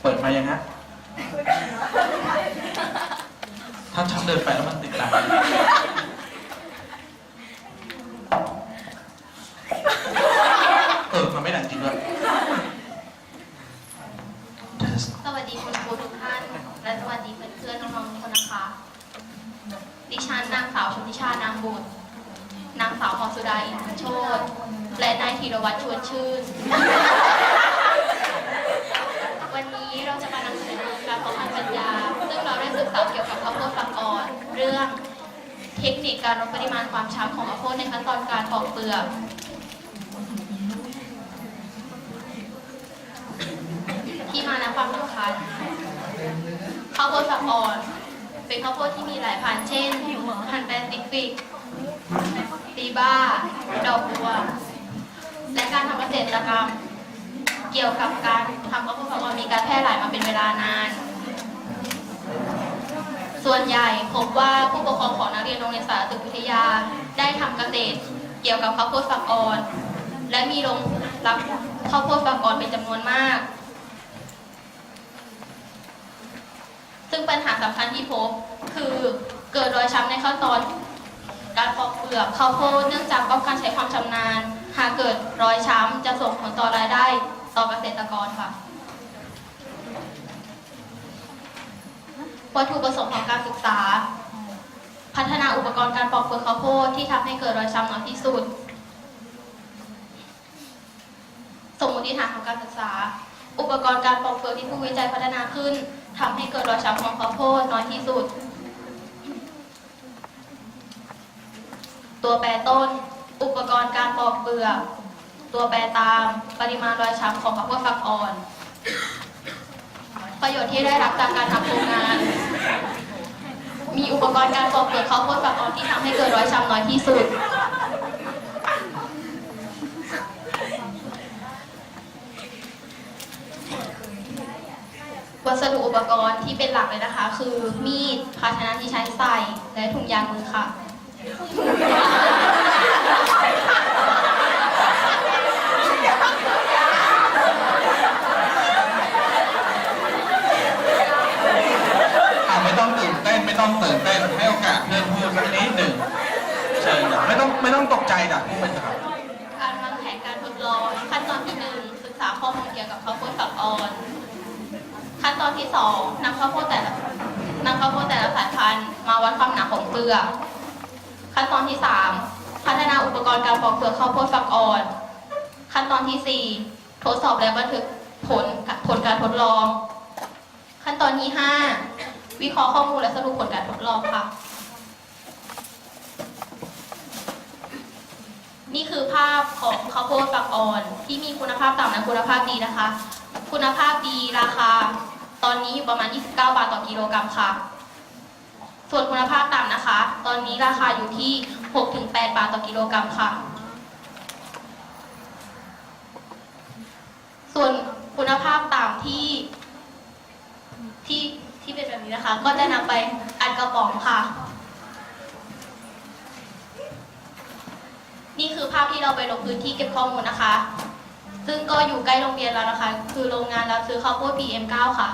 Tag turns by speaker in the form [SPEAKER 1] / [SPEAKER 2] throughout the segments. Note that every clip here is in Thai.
[SPEAKER 1] เปิดมายังฮะ ถ้าฉันเดินไปแล้วมันติดตามเออมันไม่ดังจริงด้วยส
[SPEAKER 2] สวัสดีคุณครูทุกท่าน และสวัสดีเพื่อนๆน้องๆทุกคนนะคะ ดิฉันนางสาวชนทิชานามบุตรนางสาวพรสุดาอินทรโชต และนายธีรวัตรชวนชื่น วันนี้เราจะมานำเสนอการเพาะพันธุ์ปัญญา ซึ่งเราได้ศึกษาเกี่ยวกับข้าวโพดฝักอ่อน เรื่องเทคนิคการลดปริมาณความช้ำของข้าวโพดในขั้นตอนการปอกเปลือกที่มาและความสำคัญข้าวโพดฝักอ่อน เป็นข้าวโพดที่มีหลายพันธุ์เช่นพันธุ์แปซิฟิกตีบ้า ดอกบัว และการทำเกษตรกรรม เกี่ยวกับการทำข้าวโพดฝักอ่อนมีการแพร่หลายมาเป็นเวลานาน ส่วนใหญ่พบว่าผู้ปกครองของนักเรียนโรงเรียนสาธารณวิทยาได้ทำเกษตรเกี่ยวกับข้าวโพดฝักอ่อน และมีโรงรับข้าวโพดฝักอ่อนเป็นจำนวนมาก ซึ่งปัญหาสำคัญที่พบคือเกิดรอยช้ำในขั้นตอนการปอกเปลือกข้าวโพดเนื่องจากต้องการใช้ความชำนาญ หากเกิดรอยช้ำจะส่งผลต่อรายได้ต่อเกษตรกรค่ะ วัตถุประสงค์ของการศึกษา พัฒนาอุปกรณ์การปอกเปลือกข้าวโพดที่ทำให้เกิดรอยช้ำน้อยที่สุด สมมติฐานของการศึกษา อุปกรณ์การปอกเปลือกที่ผู้วิจัยพัฒนาขึ้นทำให้เกิดรอยช้ำของข้าวโพดน้อยที่สุด ตัวแปรต้น ปกรณ์การปอกเปลือก ตัวแปรตามปริมาณรอยช้ำของข้าวโพดฝักอ่อน ประโยชน์ที่ได้รับจากการทำโครงงาน มีอุปกรณ์การปอกเปลือกข้าวโพดฝักอ่อนที่ทำให้เกิดรอยช้ำน้อยที่สุด วัสดุอุปกรณ์ที่เป็นหลักเลยนะคะ คือมีด ภาชนะที่ใช้ใส่ และถุงยางมือค่ะ
[SPEAKER 1] อ่าไม่ต้องตื่นเต้นไม่ต้องตื่นเต้นให้โอกาสเพื่อนพูดสักนิดหนึ่งเชิญจ้ะไม่ต้องไม่ต้องตกใจจ้ะพูดไปเถอะครับ
[SPEAKER 2] การวางแผนการทดลองขั้นตอนที่หนึ่งศึกษาข้อมูลเกี่ยวกับข้าวโพดฝักอ่อน ขั้นตอนที่สองนำข้าวโพดแต่ละนำข้าวโพดแต่ละสายพันธุ์มาวัดความหนาของเปลือก ขั้นตอนที่สามพัฒนาอุปกรณ์การปอกเปลือกข้าวโพดฝักอ่อน ขั้นตอนที่สี่ทดสอบและบันทึกผลผลการทดลอง ขั้นตอนที่ห้า วิเคราะห์ข้อมูลและสรุปผลการทดลองค่ะ นี่คือภาพของข้าวโพดฝักอ่อน ที่มีคุณภาพต่ำและคุณภาพดีนะคะ คุณภาพดีราคา ตอนนี้อยู่ประมาณ 29 บาทต่อกิโลกรัมค่ะ ส่วนคุณภาพต่ำนะคะ ตอนนี้ราคาอยู่ที่ 6-8 บาทต่อกิโลกรัมค่ะ ส่วนคุณภาพต่ำที่ที่ แบบนี้นะคะ ก็จะนำไปอัดกระป๋องค่ะ นี่คือภาพที่เราไปลงพื้นที่เก็บข้อมูลนะคะ ซึ่งก็อยู่ใกล้โรงเรียนแล้วนะคะ คือโรงงานรับซื้อข้าวโพด PM9 ค่ะ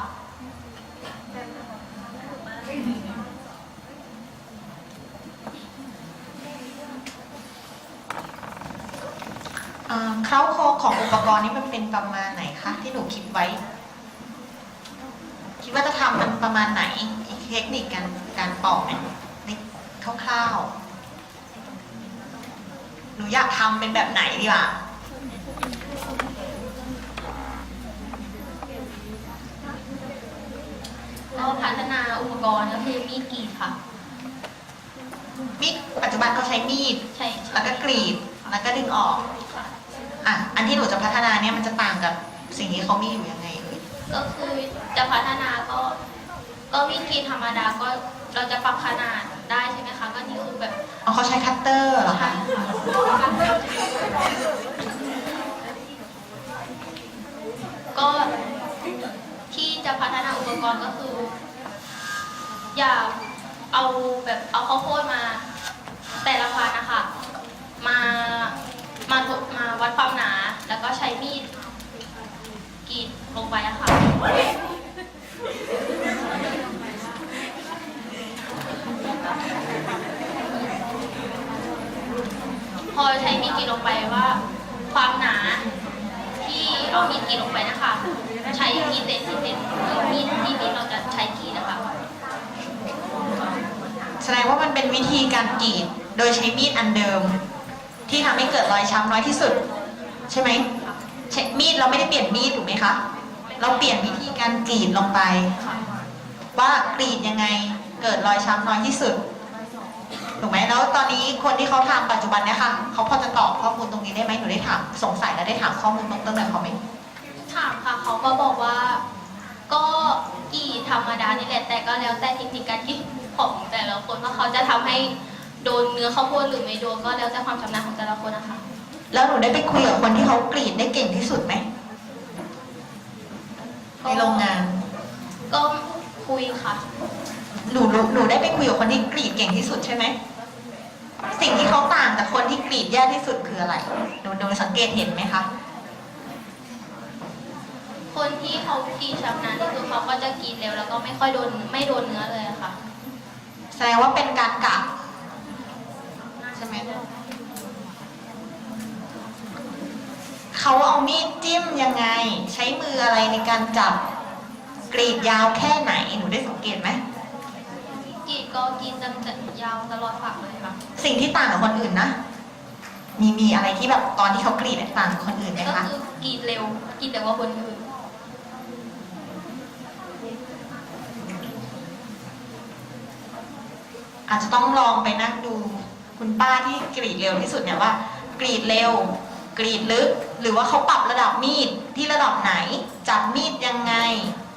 [SPEAKER 3] เคล้าโครงของอุปกรณ์นี้มันเป็นประมาณไหนคะที่หนูคิดไว้ ว่าจะทำมันประมาณไหนเทคนิคการการปอกเนี่ยในคร่าวๆหนูอยากทำเป็นแบบไหนดีกว่า
[SPEAKER 2] ก็พัฒนาอุปกรณ์ก็คือมีดกรีดค่ะ
[SPEAKER 3] มีดปัจจุบันเขาใช้มีด
[SPEAKER 2] ใช่ใช่
[SPEAKER 3] แล้วก็กรีด แล้วก็ดึงออก
[SPEAKER 2] ค่ะ
[SPEAKER 3] อะ อันที่หนูจะพัฒนาเนี่ยมันจะต่างกับสิ่งที่เขามีอยู่ยังไงเอ่ย
[SPEAKER 2] ก็คือจะพัฒนาก็ก็มีดกรีดธรรมดาก็เราจะปรับขนาดได้ใช่ไหมคะก็นี่คือแบบ
[SPEAKER 3] อ๋อเขาใช้คัตเตอร์เหรอ
[SPEAKER 2] ใช่
[SPEAKER 3] คะ
[SPEAKER 2] ค่ะก็ที่จะพัฒนาอุปกรณ์ก็คือ อยากเอาแบบเอาข้าวโพดมา แต่ละพันธุ์นะคะ มามาทดมาวัดความหนา แล้วก็ใช้ พอใช้มีดกรีดลงไปว่า ความหนา ที่ เอามีดกรีดลงไปนะคะ ใช้กี่เซนกี่เซนมีดที่มีดเราจะใช้กรีดนะคะ
[SPEAKER 3] แสดงว่ามันเป็นวิธีการกรีดโดยใช้มีดอันเดิม ที่ทำให้เกิดรอยช้ำน้อยที่สุด ใช่ไหมใช้มีดเราไม่ได้เปลี่ยนมีดถูกไหมคะ เราเปลี่ยนวิธีการกรีดลงไป ว่ากรีดยังไงเกิดรอยช้ำน้อยที่สุด ถูกไหมแล้วตอนนี้คนที่เขาทำปัจจุบันเนี่ยค่ะเขาพอจะตอบข้อมูลตรงนี้ได้ไหมหนูได้ถามสงสัยและได้ถามข้อมูลตรงตั้งแต่เขาไหม
[SPEAKER 2] ถามค่ะเขาก็บอกว่า ก็กรีดธรรมดานี่แหละแต่ก็แล้วแต่เทคนิคการกรีดของแต่ละคนว่าเขาจะทำให้โดนเนื้อข้าวโพดหรือไม่โดนก็แล้วแต่ความชำนาญของแต่ละคนนะคะ
[SPEAKER 3] แล้วหนูได้ไปคุยกับคนที่เขากรีดได้เก่งที่สุดไหมในโรงงาน
[SPEAKER 2] ก็คุยค่ะ
[SPEAKER 3] หนูรู้หนูได้ไปคุยกับคนที่กรีดเก่งที่สุดใช่ไหม สิ่งที่เขาต่างจากคนที่กรีดแย่ที่สุดคืออะไรหนูหนูสังเกตเห็นไหมคะ
[SPEAKER 2] คนที่เขากรีดชำนาญนี่คือเขาก็จะกรีดเร็วแล้วก็ไม่ค่อยโดนไม่โดนเนื้อเลยอะค่ะ
[SPEAKER 3] แสดงว่าเป็นการกะใช่ไหมเขาเอามีดจิ้มยังไง ใช้มืออะไรในการจับ กรีดยาวแค่ไหนหนูได้สังเกตไหม
[SPEAKER 2] ก รีดก็กรีดจนจะยาวตลอดฝักเลยค่ะ
[SPEAKER 3] สิ่งที่ต่างกับคนอื่นนะ มีมีอะไรที่แบบตอนที่เขากรีดเนี่ยต่างกับคนอื่นไหม
[SPEAKER 2] ก็
[SPEAKER 3] คะ
[SPEAKER 2] คือกรีดเร็วกรีดแต่ว่าคนอื่น
[SPEAKER 3] อาจจะต้องลองไปนั่งดู คุณป้าที่กรีดเร็วที่สุดเนี่ยว่า กรีดเร็ว กรีดลึก หรือว่าเขาปรับระดับมีดที่ระดับไหน จับมีดยังไง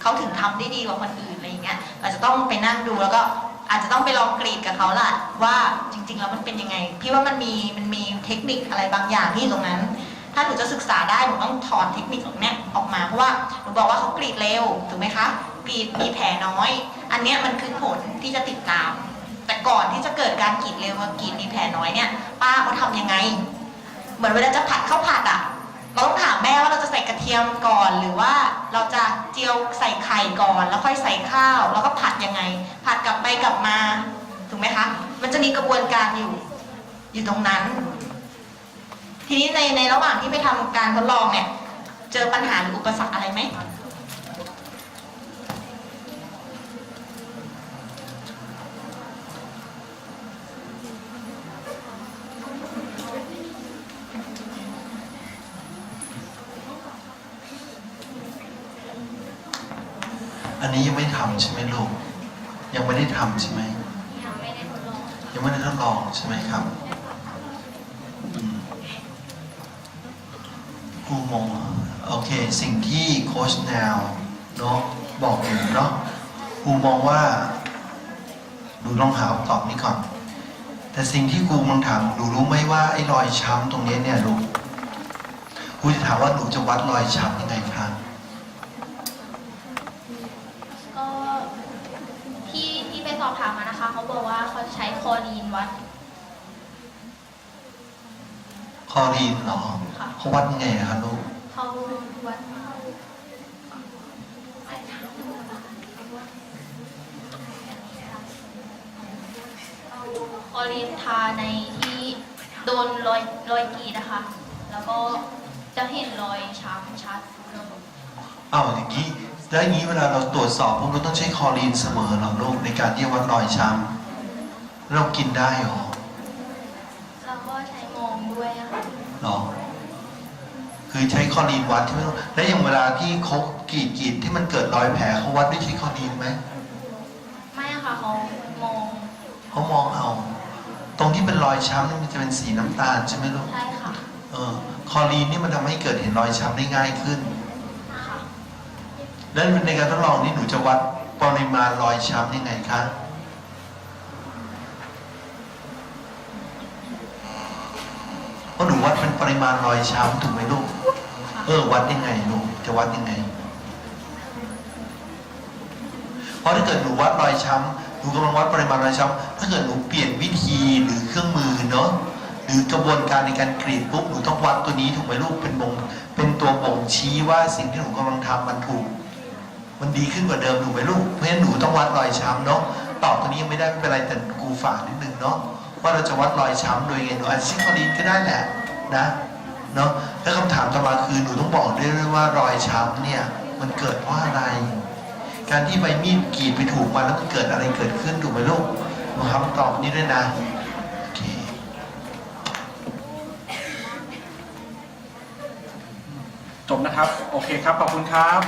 [SPEAKER 3] เขาถึงทำได้ดีกว่าคนอื่นอะไรอย่างเงี้ยอาจจะต้องไปนั่งดูแล้วก็ อาจจะต้องไปลองกรีดกับเขาล่ะ ว่าจริง ๆ แล้วมันเป็นยังไง พี่ว่ามันมีมันมีเทคนิคอะไรบางอย่างที่อยู่ตรงนั้น ถ้าหนูจะศึกษาได้หนูต้องถอดเทคนิคตรงเนี้ยออกมาเพราะว่าหนูบอกว่าเขากรีดเร็วถูกไหมคะกรีดมีแผลน้อย อันเนี้ยมันคือผลที่จะติดตาม แต่ก่อนที่จะเกิดการกรีดเร็วกับกรีดมีแผลน้อยเนี่ยป้าเขาทำยังไง เหมือนเวลาจะผัดข้าวผัดอะ เราต้องถามแม่ว่าเราจะใส่กระเทียมก่อน หรือว่าเราจะเจียวใส่ไข่ก่อน แล้วค่อยใส่ข้าว แล้วก็ผัดยังไง ผัดกลับไปกลับมาถูกไหมคะ มันจะมีกระบวนการอยู่ อยู่ตรงนั้น ทีนี้ในในระหว่างที่ไปทำการทดลองเนี่ย เจอปัญหาหรืออุปสรรคอะไรไหม
[SPEAKER 4] อันนี้ยังไม่ทำใช่ไหมลูก ยังไม่ได้ทำใช่ไหม
[SPEAKER 2] ยังไม่ได้ทดลอง
[SPEAKER 4] ใช่ไหมครับครูมองโอเค สิ่งที่โค้ชแนวเนาะบอกหนูเนาะครูมองว่าหนูลองหาคำตอบนี้ก่อน แต่สิ่งที่ครูกำลังถามหนูรู้ไหมว่าไอ้รอยช้ำตรงนี้เนี่ยลูกครูจะถามว่าหนูจะวัดรอยช้ำยังไงคะ
[SPEAKER 2] ก็ที่ที่ไปสอบถามมานะคะ เขาบอกว่าเขาใช้คอรีนวัด
[SPEAKER 4] คอรีนเหรอ
[SPEAKER 2] ค่ะ
[SPEAKER 4] เขาวัดยังไงอะคะลูก
[SPEAKER 2] เขาวัดคอรีนทาในที่โดนรอยรอยกรีดนะคะ แล้วก็จะเห็นรอยช้ำชัด
[SPEAKER 4] อ้าวอย่างนี้ แล้วอย่างนี้เวลาเราตรวจสอบพวกเราต้องใช้คลอรีนเสมอเหรอลูกในการที่จะวัดรอยช้ำเรากินได้เหรอ
[SPEAKER 2] แล้วก็ใช้มองด้วยอะค่ะ
[SPEAKER 4] หรอคือใช้คลอรีนวัดใช่ไหมลูกแล้วอย่างเวลาที่เขากรีดกรีดที่มันเกิดรอยแผลเขาวัดด้วยใช้คลอรีนไหม
[SPEAKER 2] ไม่อะค่ะเขามอง
[SPEAKER 4] เขามองเอา ตรงที่เป็นรอยช้ำนี่มันจะเป็นสีน้ำตาลใช่ไหมลูก
[SPEAKER 2] ใช่ค่ะ
[SPEAKER 4] เออคลอรีนนี่มันทำให้เกิดเห็นรอยช้ำได้ง่ายขึ้น
[SPEAKER 2] ค่ะ
[SPEAKER 4] แล้วในการทดลองนี่หนูจะวัดปริมาณรอยช้ำยังไงคะเพราะหนูวัดเป็นปริมาณรอยช้ำถูกไหมลูก เออวัดยังไงลูกจะวัดยังไง เพราะถ้าเกิดหนูวัดรอยช้ำหนูกำลังวัดปริมาณรอยช้ำถ้าเกิดหนูเปลี่ยนวิธีหรือเครื่องมือเนาะหรือกระบวนการในการกรีดปุ๊บหนูต้องวัดตัวนี้ถูกไหมลูกเป็นบ่งเป็นตัวบ่งชี้ว่าสิ่งที่หนูกำลังทำมันถูก มันดีขึ้นกว่าเดิมถูกไหมลูกเพราะฉะนั้นหนูต้องวัดรอยช้ำเนาะตอบตัวนี้ยังไม่ได้ไม่เป็นไรแต่กูฝากนิดนึงเนาะว่าเราจะวัดรอยช้ำโดยไงหนูอาจจะใช้คอรีนก็ได้แหละนะเนาะแล้วคำถามต่อมาคือหนูต้องบอกด้วยว่ารอยช้ำเนี่ยมันเกิดเพราะอะไร การที่ใบมีดกรีดไปถูกมันแล้วมันเกิดอะไรเกิดขึ้นถูกไหมลูกหนูครับตอบนี้ด้วยนะโอเค
[SPEAKER 1] จบนะครับ โอเคครับ ขอบคุณครับ